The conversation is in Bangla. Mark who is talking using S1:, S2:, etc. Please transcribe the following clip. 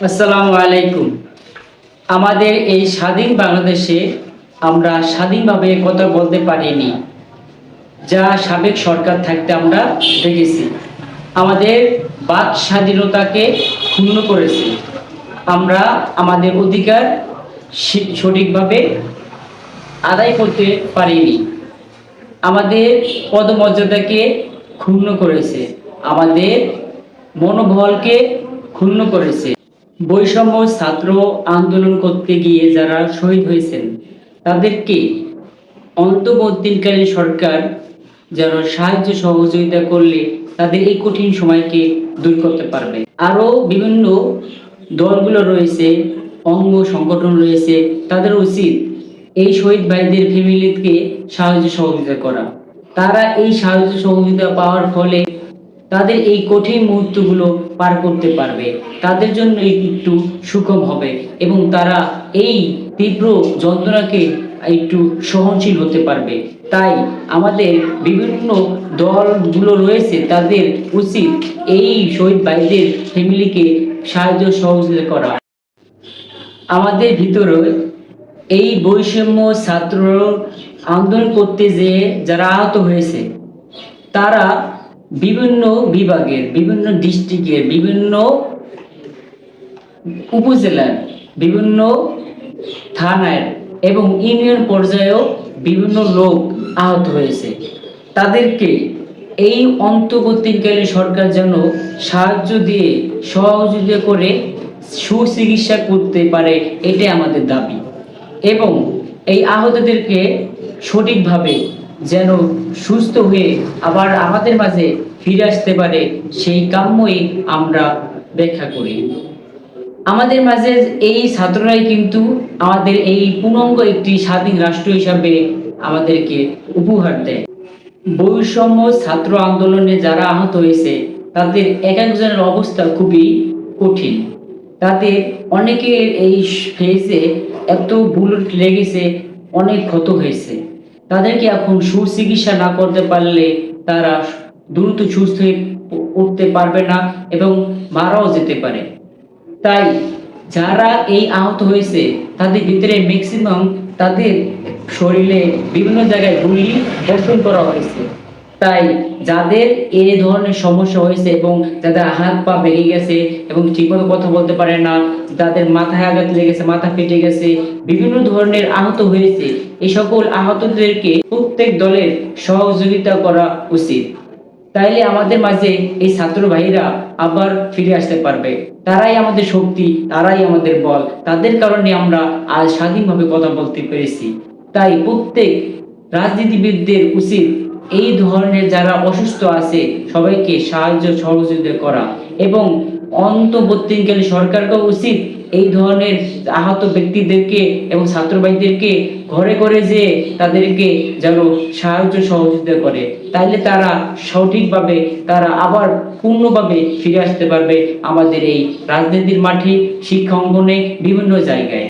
S1: আসসালামু আলাইকুম। আমাদের এই স্বাধীন বাংলাদেশে আমরা স্বাধীনভাবে কথা বলতে পারিনি। যা সাবেক সরকার থাকতে আমরা দেখেছি। আমাদের বাক স্বাধীনতাকে ক্ষুণ্ণ করেছে। আমরা আমাদের অধিকার সঠিকভাবে আদায় করতে পারিনি। আমাদের পদমর্যাদাকে ক্ষুণ্ণ করেছে। আমাদের মনোবলকে ক্ষুণ্ণ করেছে। বৈষম্য ছাত্র আন্দোলন করতে গিয়ে যারা শহীদ হয়েছেন, তাদেরকে অন্তর্বর্তীকালীন সরকার যেন সাহায্য সহযোগিতা করলে তাদের এই কঠিন সময়কে দূর করতে পারবে। আরও বিভিন্ন দলগুলো রয়েছে, অঙ্গ সংগঠন রয়েছে, তাদের উচিত এই শহীদ ভাইদের ফ্যামিলিকে সাহায্য সহযোগিতা করা। তারা এই সাহায্য সহযোগিতা পাওয়ার ফলে তাদের এই কঠিন মুহূর্তগুলো পার করতে পারবে। তাদের জন্য একটু সুখম হবে এবং তারা এই তীব্র যন্ত্রণাকে একটু সহনশীল হতে পারবে। তাই আমাদের বিভিন্ন দলগুলো রয়েছে, তাদের উচিত এই শহীদ ভাইদের ফ্যামিলিকে সাহায্য সহযোগিতা করা। আমাদের ভিতরে এই বৈষম্য ছাত্র আন্দোলন করতে যে যারা আহত হয়েছে, তারা বিভিন্ন বিভাগের, বিভিন্ন ডিস্ট্রিক্টের বিভিন্ন উপজেলার, বিভিন্ন থানার এবং ইউনিয়ন পর্যায়েও বিভিন্ন লোক আহত হয়েছে। তাদেরকে এই অন্তর্বর্তীকালীন সরকার যেন সাহায্য দিয়ে, সহযোগিতা করে সুচিকিৎসা করতে পারে, এটাই আমাদের দাবি। এবং এই আহতদেরকে সঠিকভাবে যেন সুস্থ হয়ে আবার আমাদের মাঝে ফিরে আসতে পারে সেই কাম্যই আমরা ব্যাখ্যা করি। আমাদের মাঝে এই ছাত্ররাই কিন্তু আমাদের এই পূর্ণাঙ্গ একটি স্বাধীন রাষ্ট্র হিসাবে আমাদেরকে উপহার দেয়। বৈষম্য ছাত্র আন্দোলনে যারা আহত হয়েছে, তাদের এক একজনের অবস্থা খুবই কঠিন। তাদের অনেকের এই ফেসে এত বুলেট লেগেছে, অনেক ক্ষত হয়েছে। তাদেরকে এখন সুচিকিৎসা না করতে পারলে তারা দ্রুত সুস্থ হয়ে উঠতে পারবে না এবং মারাও যেতে পারে। তাই যারা এই আহত হয়েছে, তাদের ভিতরে ম্যাক্সিমাম তাদের শরীরে বিভিন্ন জায়গায় গুলি বর্ষণ করা হয়েছে। তাই যাদের এ ধরনের সমস্যা হয়েছে এবং যাদের হাত পা ভেঙে গেছে এবং ঠিকমতো কথা বলতে পারে না, যাদের মাথায় আঘাত লেগেছে মাথা ফেটে গেছে, বিভিন্ন ধরনের আহত হয়েছে, এই সকল আহতদেরকে প্রত্যেক দলের সহযোগিতা করা উচিত। তাইলে আমাদের মাঝে এই ছাত্র ভাইরা আবার ফিরে আসতে পারবে। তারাই আমাদের শক্তি, তারাই আমাদের বল। তাদের কারণে আমরা আজ স্বাধীনভাবে কথা বলতে পেরেছি। তাই প্রত্যেক রাজনীতিবিদদের উচিত এই ধরনের যারা অসুস্থ আছে, সবাইকে সাহায্য সহযোগিতা করা। এবং অন্তর্বর্তীকালীন সরকারকে উচিত এই ধরনের আহত ব্যক্তিদেরকে এবং ছাত্র ভাইদেরকে ঘরে ঘরে যে তাদেরকে যেন সাহায্য সহযোগিতা করে। তাইলে তারা সঠিকভাবে তারা আবার পূর্ণভাবে ফিরে আসতে পারবে আমাদের এই রাজনীতির মাঠে, শিক্ষা অঙ্গনে বিভিন্ন জায়গায়।